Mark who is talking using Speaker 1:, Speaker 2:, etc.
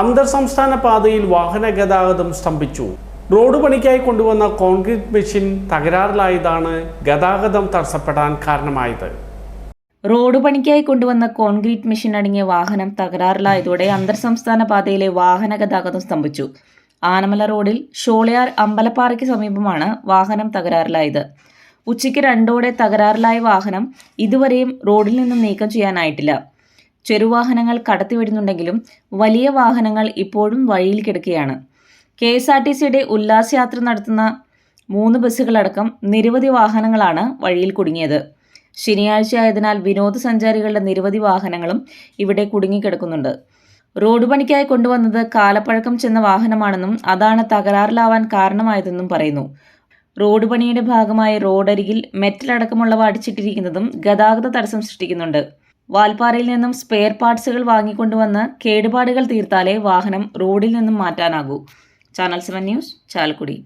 Speaker 1: അന്തർ സംസ്ഥാന പാതയിൽ വാഹന ഗതാഗതം സ്തംഭിച്ചു. റോഡ് പണിക്കായി കൊണ്ടുവന്ന കോൺക്രീറ്റ് മെഷീൻ തകരാറിലായതാണ് ഗതാഗതം തടസ്സപ്പെടാൻ കാരണമായത്.
Speaker 2: റോഡ് പണിക്കായി കൊണ്ടുവന്ന കോൺക്രീറ്റ് മെഷീൻ അടങ്ങിയ വാഹനം തകരാറിലായതോടെ അന്തർ സംസ്ഥാന പാതയിലെ വാഹന ഗതാഗതം സ്തംഭിച്ചു. ആനമല റോഡിൽ ഷോളയാർ അമ്പലപ്പാറയ്ക്ക് സമീപമാണ് വാഹനം തകരാറിലായത്. ഉച്ചയ്ക്ക് രണ്ടോടെ തകരാറിലായ വാഹനം ഇതുവരെയും റോഡിൽ നിന്നും നീക്കം ചെയ്യാനായിട്ടില്ല. ചെറുവാഹനങ്ങൾ കടത്തിവിടുന്നുണ്ടെങ്കിലും വലിയ വാഹനങ്ങൾ ഇപ്പോഴും വഴിയിൽ കിടക്കുകയാണ്. കെ എസ് ആർ ടി സിയുടെ ഉല്ലാസയാത്ര നടത്തുന്ന മൂന്ന് ബസ്സുകളടക്കം നിരവധി വാഹനങ്ങളാണ് വഴിയിൽ കുടുങ്ങിയത്. ശനിയാഴ്ച ആയതിനാൽ വിനോദസഞ്ചാരികളുടെ നിരവധി വാഹനങ്ങളും ഇവിടെ കുടുങ്ങിക്കിടക്കുന്നുണ്ട്. റോഡ് പണിക്കായി കൊണ്ടുവന്നത് കാലപ്പഴക്കം ചെന്ന വാഹനമാണെന്നും അതാണ് തകരാറിലാവാൻ കാരണമായതെന്നും പറയുന്നു. റോഡ് പണിയുടെ ഭാഗമായി റോഡരികിൽ മെറ്റലടക്കമുള്ളവ അടിച്ചിട്ടിരിക്കുന്നതും ഗതാഗത തടസ്സം സൃഷ്ടിക്കുന്നുണ്ട്. വാൽപ്പാറയിൽ നിന്നും സ്പെയർ പാർട്സുകൾ വാങ്ങിക്കൊണ്ടുവന്ന് കേടുപാടുകൾ തീർത്താലേ വാഹനം റോഡിൽ നിന്നും മാറ്റാനാകൂ. Channel seven news Chalakudy.